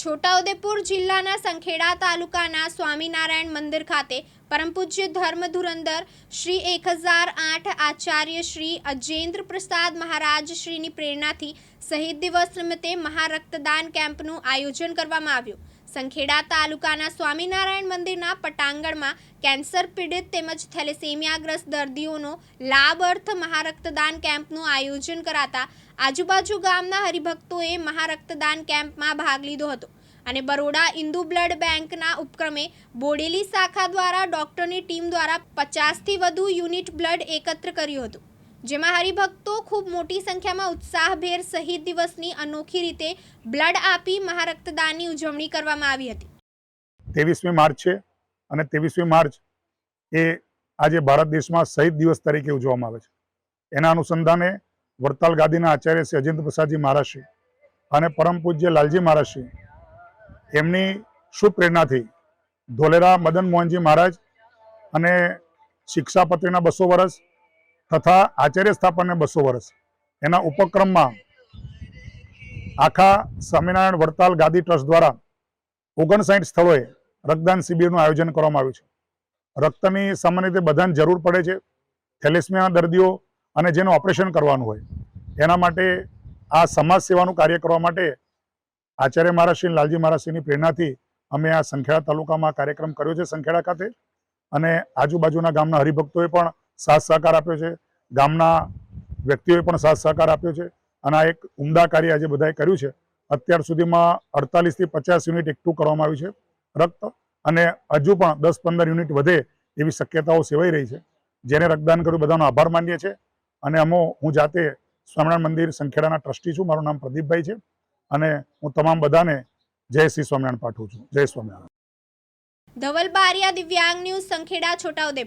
છોટાઉદેપુર જિલ્લાના સંખેડા તાલુકાના સ્વામિનારાયણ મંદિર ખાતે પરમ પૂજ્ય ધર્મ ધુરંધર શ્રી એક હજાર આઠ આચાર્ય શ્રી અજેન્દ્ર પ્રસાદ મહારાજ શ્રીની પ્રેરણાથી શહીદ દિવસ નિમિત્તે મહારક્તદાન કેમ્પનું આયોજન કરવામાં આવ્યું. સંખેડા તાલુકાના સ્વામિનારાયણ મંદિરના પટાંગણમાં કેન્સર પીડિત તેમજ થેલેસેમિયાગ્રસ્ત દર્દીઓનો લાભ અર્થ મહારક્તદાન કેમ્પનું આયોજન કરાતા આજુબાજુ ગામના હરિભક્તોએ મહારક્તદાન કેમ્પમાં ભાગ લીધો હતો અને બરોડા ઇન્દુ બ્લડ બેંકના ઉપક્રમે બોડેલી શાખા દ્વારા ડોક્ટરની ટીમ દ્વારા પચાસથી વધુ યુનિટ બ્લડ એકત્ર કર્યું હતું. જેમાં હરિભક્તો ખૂબ મોટી સંખ્યામાં ઉત્સાહભેર શહીદ દિવસની અનોખી રીતે બ્લડ આપી મહારક્તદાનની ઉજવણી કરવામાં આવી હતી. ત્રેવીસમી માર્ચ છે અને ત્રેવીસમી માર્ચ એ આજે ભારત દેશમાં શહીદ દિવસ તરીકે ઉજવવામાં આવે છે. એના અનુસંધાને વડતાલ ગાદીના આચાર્ય શ્રી અજેન્દ્ર પ્રસાદજી મહારાજશ્રી અને પરમ પૂજ્ય લાલજી મહારાજશ્રી, એમની શુભ પ્રેરણાથી ધોલેરા મદન મોહનજી મહારાજ અને શિક્ષાપત્રીના બસો વર્ષ તથા આચાર્ય સ્થાપનને બસો વર્ષ એના ઉપક્રમમાં આખા સ્વામિનારાયણ વડતાલ ગાદી ટ્રસ્ટ દ્વારા ઓગણસાઠ સ્થળોએ રક્તદાન શિબિરનું આયોજન કરવામાં આવ્યું છે. રક્તની સામાન્ય રીતે બધાને જરૂર પડે છે. થેલેસમિયા દર્દીઓ અને જેનું ઓપરેશન કરવાનું હોય. એના માટે આ સમાજ સેવાનું કાર્ય કરવા માટે આચાર્ય મહારાજશ્રી લાલજી મહારાજશ્રીની પ્રેરણાથી અમે આ સંખેડા તાલુકામાં કાર્યક્રમ કર્યો છે સંખેડા ખાતે. અને આજુબાજુના ગામના હરિભક્તોએ પણ સાથ સહકાર આપ્યો છે. ગામના વ્યક્તિઓએ પણ સાથ સહકાર આપ્યો છે. અને આ એક ઉમદા કાર્ય આજે બધાએ કર્યું છે. અત્યાર સુધીમાં અડતાલીસથી પચાસ યુનિટ એકઠું કરવામાં આવ્યું છે રક્ત. અને હજુ પણ દસ પંદર યુનિટ વધે એવી શક્યતાઓ સેવાઈ રહી છે. જેને રક્તદાન કર્યું બધાનો આભાર માનીએ છીએ. અને અમો, હું જાતે સ્વામિનારાયણ મંદિર સંખેડાના ટ્રસ્ટી છું. મારું નામ પ્રદીપભાઈ છે અને હું તમામ બધાને જય શ્રી સ્વામિનારાયણ પાઠવું છું. જય સ્વામિનારાયણ. ધવલ બારિયા દિવ્યાંગ ન્યૂઝ સંખેડા, છોટાઉદેપુર.